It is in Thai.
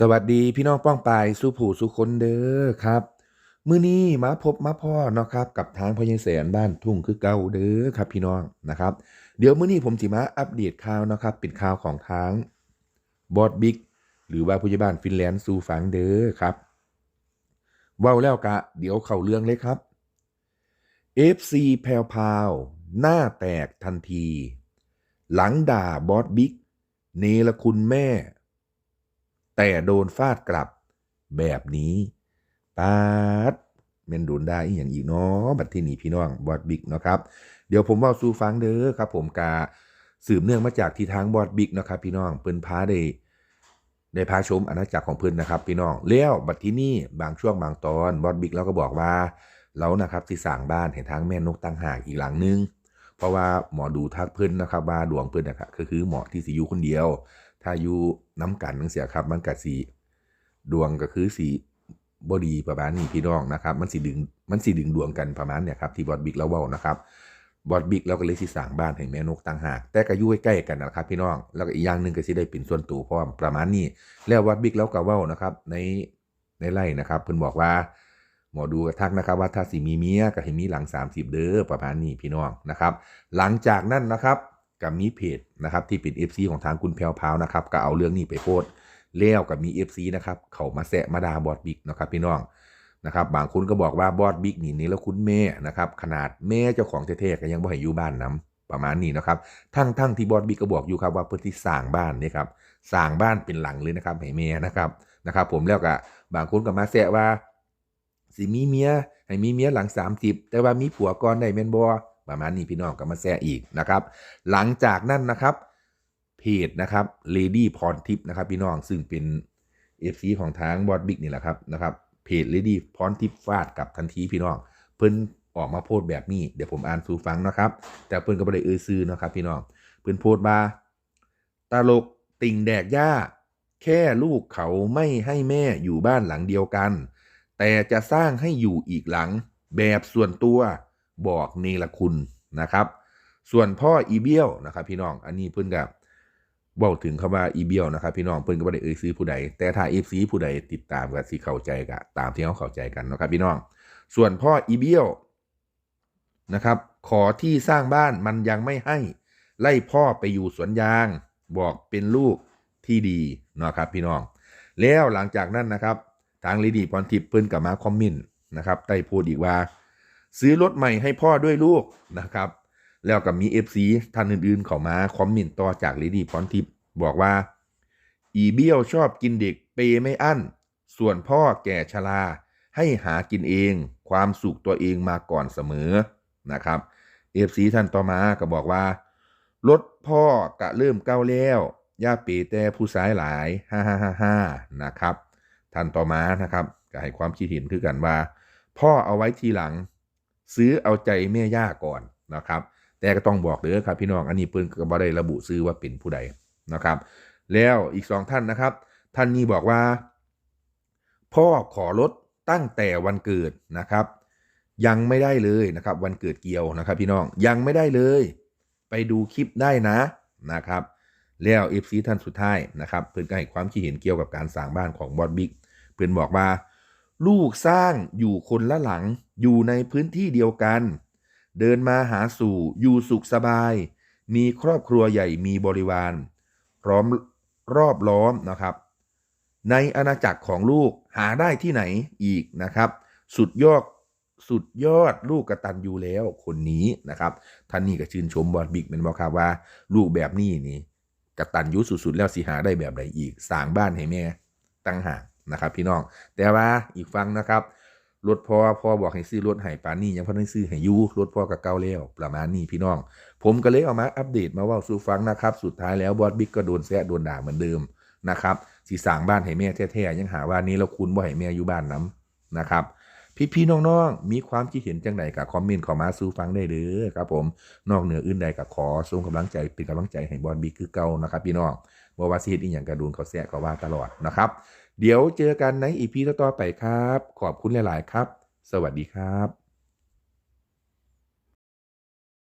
สวัสดีพี่น้องป้องปายสู้ผู้สุคนเด้อครับ มื้อนี้มาพบมาพ่อเนาะครับ กับทางพญแสนบ้านทุ่งคือเก่าเด้อครับพี่น้องนะครับ เดี๋ยวมื้อนี้ผมสิมาอัปเดตข่าวเนาะครับเป็นข่าวของทางบอดบิ๊กหรือว่าผู้ใหญ่บ้านฟินแลนด์สู่ฝังเด้อครับเว้าแล้วกะ เดี๋ยวเข้าเรื่องเลยครับ FC แพรวพาวหน้าแตกทันที หลังด่าบอสบิ๊กเนรคุณแม่ แต่โดนฟาดกลับแบบนี้ปาดเมนโดนได้อย่างอีกเนาะบัดที่นี่พี่น้องบอสบิ๊กเนาะครับ เดี๋ยวผมเว่าสู่ฟังเด้อครับ ผมกาสืบเนื่องมาจากที่ทางบอสบิ๊กนะครับ พี่น้องเพิ่นพาได้ได้พาชมอาณาจักรของเพิ่นนะครับ พี่น้องแล้วบัดที่นี่บางช่วงบางตอนบอสบิ๊กเราก็บอกว่าเรานะครับสิสร้างบ้านให้ทางแม่นกตั้งหากอีกหลังนึง เพราะว่าหมอดูทักเพิ่นนะครับว่าดวงเพิ่นนะครับก็คือหมาะที่สิอยู่คนเดียว ถ้าอยู่น้ำกันนังเสียครับ มันก็สีดวงก็คือสีบอดีประมาณนี้พี่น้องนะครับ มันสีดึงมันสีดึงดวงกันประมาณเนี่ยครับที่บอดบิ๊กเราเว้านะครับบอดบิ๊กเราก็เลยสิสร้างบ้านให้แม่นกต่างหาก แต่ก็อยู่ใกล้ๆกันนะครับ พี่น้องแล้วก็อีกอย่างหนึ่งก็สิได้เป็นส่วนตัวพร้อมประมาณนี้ แล้วบอดบิ๊กเราก็เว้านะครับ ในในไล่นะครับเพิ่นบอกว่าหมอดูกระทักนะครับว่าถ้าสิมีเมียก็ให้มีหลัง 30 เด้อประมาณนี้พี่น้องนะครับ หลังจากนั้นนะครับ กับมีเพจนะครับที่เป็น FC ของทางคุณแพรวพาวนะครับก็เอาเรื่องนี้ไปโพสต์แล้วกับมี FC นะครับเขามาแซะมาดาบอดบิ๊กนะครับพี่น้องนะครับบางคนก็บอกว่าบอดบิ๊กนี่นี่แล้วคุณแม่นะครับขนาดแม่เจ้าของเท่ๆก็ยังบ่ให้อยู่บ้านนํประมาณนี้นะครับทั้งทั้งที่บอดบิ๊กก็บอกอยู่ครับว่าเพื่อที่สร้างบ้านนี่ครับสร้างบ้านเป็นหลังเลยนะครับให้แม่นะครับนะครับผมแล้วก็บางคนก็มาแซะว่าสิมีเมียให้มีเมียหลัง30แต่ว่ามีผัวก่อนได้แม่นบ่ ประมาณนี้พี่น้องก็มาแซะอีกนะครับ หลังจากนั้นนะครับเพจนะครับ Lady พรทิพย์นะครับ พี่น้องซึ่งเป็น FC ของทางบอดบิ๊กนี่แหละครับนะครับเพจ Lady พรทิพย์ฟาดกับทันทีพี่น้องเพิ่นออกมาโพสต์แบบนี้เดี๋ยวผมอ่านสู่ฟังนะครับ แต่เพิ่นก็บ่ได้เอ่ยชื่อนะครับ พี่น้องเพิ่นโพสต์มาตลกติ่งแดกย่าแค่ลูกเขาไม่ให้แม่อยู่บ้านหลังเดียวกัน แต่จะสร้างให้อยู่อีกหลังแบบส่วนตัว บอกเนรคุณนะครับ ส่วนพ่ออีเบี้ยวนะครับพี่น้องอันนี้เพิ่นกับบอกถึงคำว่าอีเบี้ยวนะครับพี่น้องเพิ่นก็บ่ได้เอ่ยซื้อผู้ใด แต่ถ้า FC ผู้ใดติดตามก็สิเข้าใจกะตามที่เขาเข้าใจกันนะครับพี่น้อง ส่วนพ่ออีเบี้ยวนะครับ ขอที่สร้างบ้านมันยังไม่ให้ไล่พ่อไปอยู่สวนยาง บอกเป็นลูกที่ดีนะครับพี่น้อง แล้วหลังจากนั้นนะครับ ทางลีดีพรทิพย์เพิ่นกับมาคอมเมนต์นะครับได้พูดอีกว่า ซื้อรถใหม่ให้พ่อด้วยลูกนะครับ แล้วกับมี FC ท่านอื่นๆเข้ามาคอมเมนต์ต่อจากลีดีพรทิพย์บอกว่า อีเบี้ยวชอบกินเด็กเปย์ไม่อั้น ส่วนพ่อแก่ชรา ให้หากินเอง ความสุขตัวเองมาก่อนเสมอนะครับ FC ท่านต่อมาก็บอกว่ารถพ่อกะเริ่มเก้าแล้วย่าเปแต่ผู้สายหลายฮ่าฮ่าฮ่าฮ่านะครับ ท่านต่อมานะครับก็ให้ความคิดเห็นคือกันว่า พ่อเอาไว้ทีหลัง ซื้อเอาใจแม่ย่าก่อนนะครับ แต่ก็ต้องบอกเด้อครับพี่น้องอันนี้เพิ่นก็บ่ได้ระบุซื้อว่าเป็นผู้ใดนะครับ แล้วอีกสองท่านนะครับ ท่านนี้บอกว่า พ่อขอลดตั้งแต่วันเกิดนะครับ ยังไม่ได้เลยนะครับ วันเกิดเกียวนะครับ พี่น้องยังไม่ได้เลย ไปดูคลิปได้นะนะครับ แล้ว FC ท่านสุดท้ายนะครับ เพื่อนก็ให้ความคิดเห็นเกี่ยวกับการสร้างบ้านของบอสบิ๊กเพื่อนบอกว่า ลูกสร้างอยู่คนละหลัง อยู่ในพื้นที่เดียวกัน เดินมาหาสู่อยู่สุขสบาย มีครอบครัวใหญ่มีบริวารพร้อมรอบล้อมนะครับ ในอาณาจักรของลูกหาได้ที่ไหนอีกนะครับ สุดยอดสุดยอดลูกกระตันยูแล้วคนนี้นะครับท่านนี่ก็ชื่นชมบอสบิ๊กเป็นบอกครับว่า ลูกแบบนี้นี่กระตันยูสุดๆแล้วสิหาได้แบบไหนอีกสร้างบ้านให้แม่ตั้งหาก นะครับ พี่น้อง แต่ว่าอีกฟังนะครับรถพ่อพ่อบอกให้ซื้อรถให้ปานี่ยังพ่อได้ซื้อให้ยูรถพ่อกับเก่าแล้วประมาณนี้พี่น้อง ผมก็เลยเอามาอัปเดตมาว่าสู่ฟังนะครับ สุดท้ายแล้วบอสบิ๊กก็โดนแซะโดนด่าเหมือนเดิมนะครับสีสางบ้านให้แม่แท้ๆยังหาว่านี้เราคุณบ่ให้แม่อยู่บ้านน้ำนะครับพี่ๆน้องๆ มีความคิดเห็นจังใดกับคอมเมนต์ขอมาสู่ฟังได้เด้อครับผม นอกเหนืออื่นใดก็ขอส่งกำลังใจเป็นกำลังใจให้บอลบิ๊กคือเก่านะครับ พี่น้อง ว่าสิเฮ็ดอีหยังกระดูนเขาแสะเขาว่าตลอดนะครับ เดี๋ยวเจอกันในอีพีต่อๆไปครับ ขอบคุณหลาย ๆ ครับ สวัสดีครับ